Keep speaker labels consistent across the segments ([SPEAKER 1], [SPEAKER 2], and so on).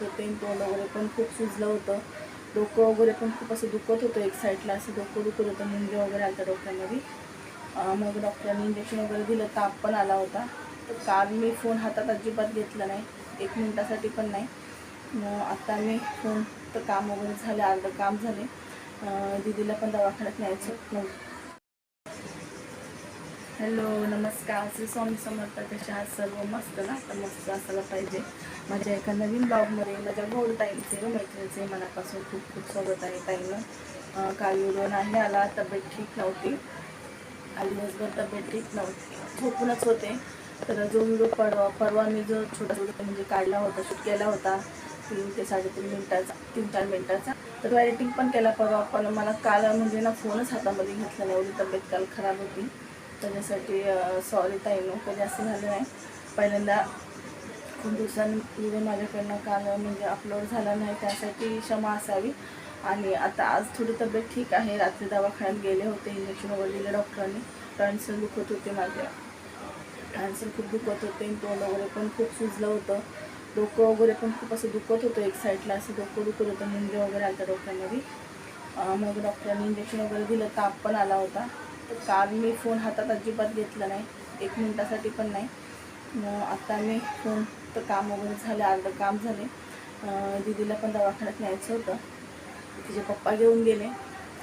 [SPEAKER 1] होते तोंड वगैरे पण खूप सुजलं होतं. डोकं वगैरे पण खूप असं दुखत होतं एक साईडला असं डोकं दुखत होतं मुंगे वगैरे आलं डोक्यामध्ये. मग डॉक्टरांनी इंजेक्शन वगैरे दिलं ताप पण आला होता. तर काल मी फोन हातात अजिबात घेतला नाही एक मिनटासाठी पण नाही. मग आत्ता मी फोन तर काम वगैरे झालं अर्धं काम झाले. दिदीला दीदीला पण दवाखान्यात न्यायचं नव्हतं हॅलो नमस्कार. श्री स्वामी समर्थ कशा सर्व मस्त ना? तर मस्त असायला पाहिजे. माझ्या एका नवीन ब्लॉगमध्ये माझ्या गोल ताईंचे मैत्रिणीचे मनापासून खूप खूप स्वागत आहे ताईनं. काल व्हिडिओ नाही आला तब्येत ठीक नव्हती. काल दिवसभर तब्येत ठीक नव्हती. झोपूनच होते. तर जो व्हिडिओ परवा परवा मी जो छोटा व्हिडिओ म्हणजे काढला होता शूट केला होता तीन ते साडेतीन मिनिटाचा तीन चार मिनिटाचा तर तो एडिटिंग पण केला परवा. पण मला काल म्हणजे ना फोनच हातामध्ये घेतला नाही. एवढी तब्येत काल खराब होती. त्याच्यासाठी सॉरी ताईनो कधी असं झालं नाही. पहिल्यांदा खूप दिवसांनी माझ्याकडनं काल म्हणजे अपलोड झाला नाही त्यासाठी क्षमा असावी. आणि आता आज थोडी तब्येत ठीक आहे. रात्री दवाखान्यात गेले होते इंजेक्शन वगैरे दिले डॉक्टरांनी. ट्रान्सर दुखत होते माझे. ट्रान्सर खूप दुखत होते तोंड वगैरे पण खूप सुजलं होतं. डोकं वगैरे पण खूप असं दुखत होतं एक साईडला असं डोकं दुखत होतं मुंगे वगैरे आलं डोक्यामध्ये अं, मग डॉक्टरांनी इंजेक्शन वगैरे दिलं ताप पण आला होता. तर काल मी फोन हातात अजिबात घेतला नाही. एक मिनटासाठी पण नाही. मग आता मी फोन तर काम वगैरे झालं अर्धं काम झाले. दिदीला दीदीला पण दवाखान्यात न्यायचं होतं. तिचे पप्पा घेऊन गेले.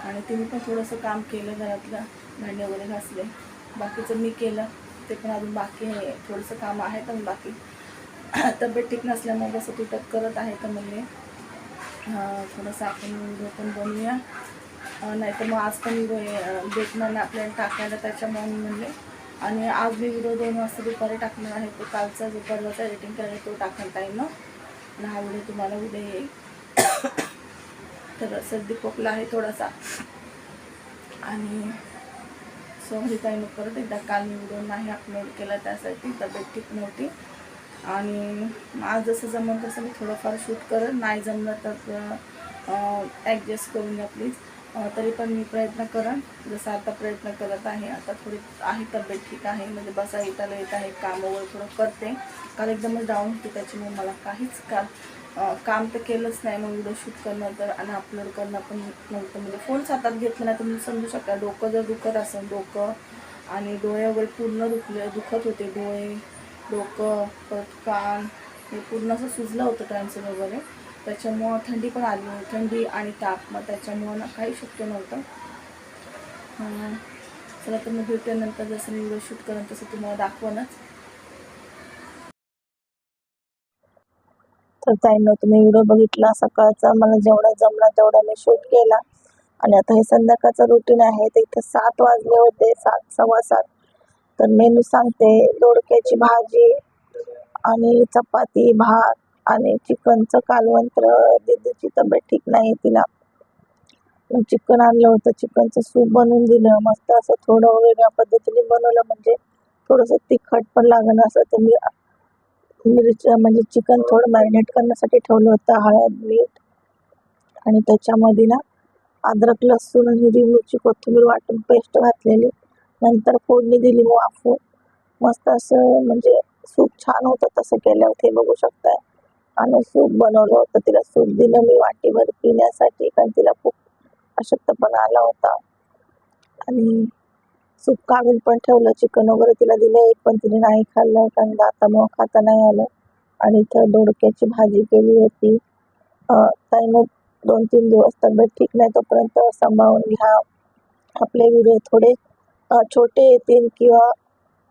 [SPEAKER 1] आणि तिने पण थोडंसं काम केलं घरातलं भांडे वगैरे घासले. बाकीचं मी केलं. ते पण अजून बाकी आहे. थोडंसं काम आहे पण बाकी. तब्येत ठीक नसल्यामुळे कसं तुटक करत आहे तर म्हणजे थोडंसं आपण पण बनवूया नाही तर मग आज पण व्हिडिओ भेटणार नाही आपल्याला टाकायला त्याच्यामुळे म्हणले. आणि आज मी व्हिडिओ दोन वाजता दुपारी टाकणार आहे. तो कालचा जो परवाचा एडिटिंग करायला तो टाकणार टाईम आणि हा व्हिडिओ तुम्हाला उद्या येईल. तर सर्दी खोकला आहे थोडासा. आणि सॉरी ताईनं परत एकदा काल मी व्हिडिओ नाही अपलोड केला त्यासाठी तब्येत ठीक नव्हती. आणि आज जसं जमलं तसं मी थोडंफार शूट करत नाही जमलं तर ॲडजस्ट करून घ्या प्लीज तरी पण मी प्रयत्न करेन. जसं आता प्रयत्न करत आहे आता थोडी आहे तब्येत ठीक आहे म्हणजे बसा येताला येत आहे काम वगैरे थोडं करते. काल एकदमच डाऊन होती त्याच्यामुळे मला काहीच काम काम तर केलंच नाही. मग व्हिडिओ शूट करणं तर आणि अपलोड करणं पण नव्हतं. म्हणजे फोन हातात घेतलं नाही तुम्ही समजू शकता. डोकं जर दुखत असेल डोकं आणि डोळे वगैरे पूर्ण दुखले दुखत होते डोळे डोकं परत कान हे पूर्ण असं सुजलं होतं ट्रान्सफर वगैरे. त्याच्यामुळं थंडी पण आली होती. थंडी आणि ताप. मग त्याच्यामुळं ना काही शक्य नव्हतं. चला तर मग भेटल्यानंतर जसं मी व्हिडिओ शूट करेन तसं तुम्हाला दाखवणच
[SPEAKER 2] तर ताईनं तुम्ही व्हिडिओ बघितला सकाळचा. मला जेवढा जमला तेवढा मी शूट केला. आणि आता हे संध्याकाळचं रुटीन आहे. ते इथं सात वाजले होते. सात सव्वा सात. तर मेनू सांगते. दोडक्याची भाजी आणि चपाती भात आणि चिकनचं कालवंत्र दीदीची तब्येत ठीक नाही तिला. चिकन आणलं होतं. चिकनचं सूप बनवून दिलं. मस्त असं थोडं वेगळ्या पद्धतीने बनवलं. म्हणजे थोडंसं तिखट पण लागणं असं. तर मी मिरच म्हणजे चिकन थोडं मॅरिनेट करण्यासाठी ठेवलं होतं. हळद मीठ आणि त्याच्यामध्ये ना अद्रक लसूण आणि हिरवी मिरची कोथिंबीर वाटून पेस्ट घातलेली. नंतर फोडणी दिली. वाफून मस्त असं म्हणजे सूप छान होतं तसं केलं ते बघू शकताय. आणि सूप बनवलं होतं. तिला सूप दिलं मी वाटीवर पिण्यासाठी कारण तिला खूप अशक्तपणा आला होता. आणि सूप काढून पण ठेवलं चिकन वगैरे तिला दिलं एक पण तिने नाही खाल्लं कारण दातामुळं खाता नाही आलं. आणि इथं दोडक्याची भाजी केली होती. ताईनं दोन तीन दिवस तब्येत ठीक नाही तोपर्यंत सांभाळून घ्या. आपले व्हिडिओ थोडे छोटे येतील किंवा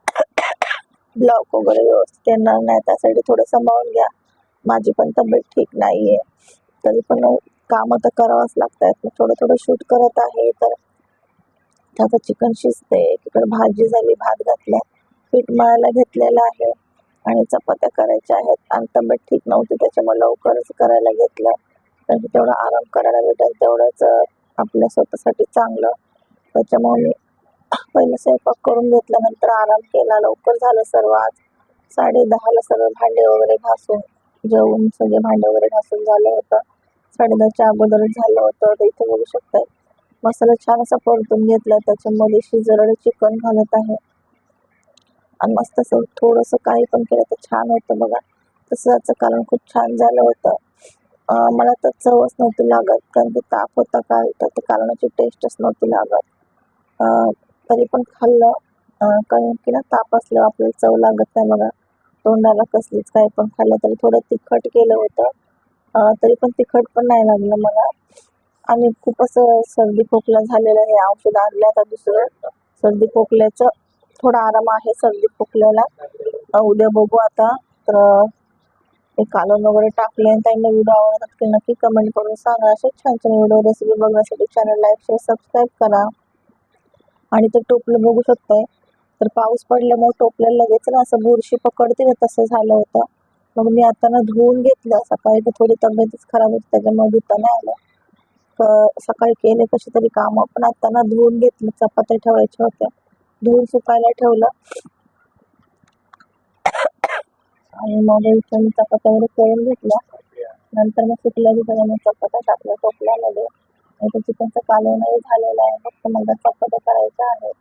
[SPEAKER 2] ब्लॉक वगैरे व्यवस्थित येणार नाही त्यासाठी थोडं सांभाळून घ्या. माझी पण तब्येत ठीक नाही आहे तरी पण कामं तर करावंच लागत आहेत थोडं थोडं शूट करत आहे तर आता चिकन शिजते तिकडे भाजी झाली भात घातला पीठ मळायला घेतलेलं आहे. आणि चपात्या करायच्या आहेत. आणि तब्येत ठीक नव्हती त्याच्यामुळे लवकरच करायला घेतलं. कारण तेवढा आराम करायला भेटेल तेवढंच आपल्या स्वतःसाठी चांगलं. त्याच्यामुळे मी पहिले स्वयंपाक करून घेतला नंतर आराम केला. लवकर झालं सर्व आज. साडे दहाला सर्व भांडे वगैरे घासून. जेवून सगळे भांडे वगैरे घासून झालं होतं. साडे दहाच्या अगोदरच झालं होतं. तर इथे बघू शकताय. मसाला छान असा परतून घेतला. त्याच्यामध्ये शिजलेलं चिकन घालत आहे. आणि मस्त असं थोडंसं काही पण केलं तर छान होतं बघा. तसं त्याचं कारण खूप छान झालं होतं. मला तर चवच नव्हती लागत. कारण की ताप होता काल. तर ते कालवणाची टेस्टच नव्हती लागत. तरी पण खाल्लं. कारण की ना ताप असल्यावर आपल्याला चव लागत नाही बघा. तोंडाला कसलीच काय पण खाल्लं तरी थोडं तिखट केलं होतं. तरी पण तिखट पण नाही लागलं मला. आणि खूप असं सर्दी खोकला झालेलं आहे. औषध आणलं आता दुसरं. सर्दी खोकल्याचं थोडा आराम आहे सर्दी खोकल्याला. उद्या बघू आता. तर एक कालवण वगैरे टाकले आणि त्यांना व्हिडिओ आवडतात की नक्की कमेंट करून सांगा. असे छान छान व्हिडिओ रेसिपी बघण्यासाठी चॅनल लाईक शेअर सबस्क्राईब करा. आणि ते टोपलं बघू शकताय. तर पाऊस पडल्यामुळे टोपल्याला लगेच ना असं बुरशी पकडते ना तसं झालं होतं. मग मी आता ना धुवून घेतलं. सकाळी तर थोडी तब्येतच खराब होती त्याच्यामुळे धुता नाही आलं सकाळी केले कशी तरी कामं पण आता ना धुवून घेतलं. चपात्या ठेवायच्या होत्या. धुवून सुकायला ठेवलं. आणि मग इथं मी चपात्या वगैरे करून घेतल्या. नंतर मग सुकल्या की मग चपात्या टाकल्या टोपल्यामध्ये आणि ते चिकनचं कालवणही झालेलं आहे. फक्त मला चपात्या करायच्या आहेत.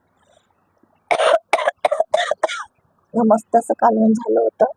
[SPEAKER 2] मस्त असं कालवण झालं होतं.